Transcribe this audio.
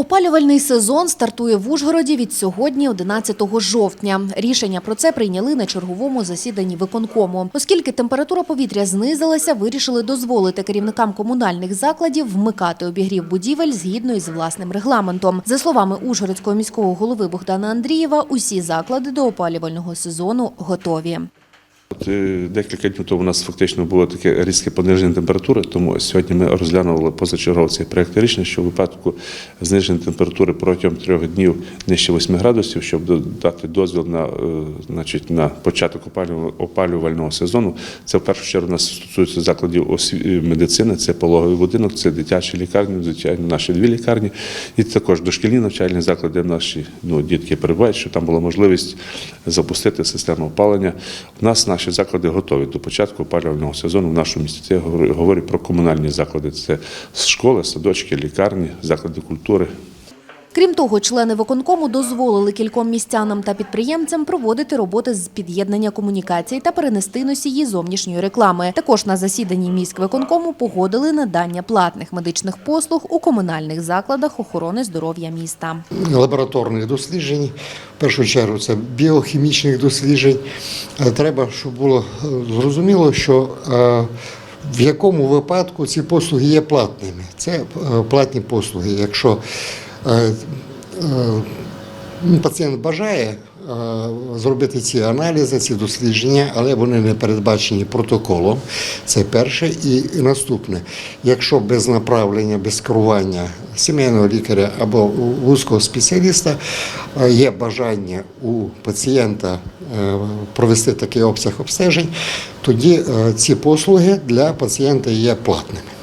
Опалювальний сезон стартує в Ужгороді від сьогодні, 11 жовтня. Рішення про це прийняли на черговому засіданні виконкому. Оскільки температура повітря знизилася, вирішили дозволити керівникам комунальних закладів вмикати обігрів будівель згідно із власним регламентом. За словами Ужгородського міського голови Богдана Андрієва, усі заклади до опалювального сезону готові. Е, Декілька днів тому у нас фактично було таке різке пониження температури, тому сьогодні ми розглянули позачергово цей проєкт рішення, що в випадку зниження температури протягом трьох днів нижче 8 градусів, щоб дати дозвіл на, е, значить, на початок опалювального- сезону. Це в першу чергу нас стосується закладів медицини, це пологовий будинок, це дитячі лікарні, звичайно, наші дві лікарні, і також дошкільні навчальні заклади, наші ну, дітки перебувають, щоб там була можливість запустити систему опалення. У нас наші заклади готові до початку опалювального сезону в нашому місті. Я говорю про комунальні заклади. Це школи, садочки, лікарні, заклади культури. Крім того, члени виконкому дозволили кільком містянам та підприємцям проводити роботи з під'єднання комунікацій та перенести носії зовнішньої реклами. Також на засіданні міськвиконкому погодили надання платних медичних послуг у комунальних закладах охорони здоров'я міста. лабораторних досліджень, в першу чергу це біохімічних досліджень. Е, Треба, щоб було е, зрозуміло, що е, в якому випадку ці послуги є платними. Це платні послуги. Якщо пацієнт бажає е, зробити ці аналізи, ці дослідження, але вони не передбачені протоколом. Це перше. І наступне, якщо без направлення, без керування сімейного лікаря або вузького спеціаліста е, є бажання у пацієнта е, провести такий обсяг обстежень, тоді е, ці послуги для пацієнта є платними.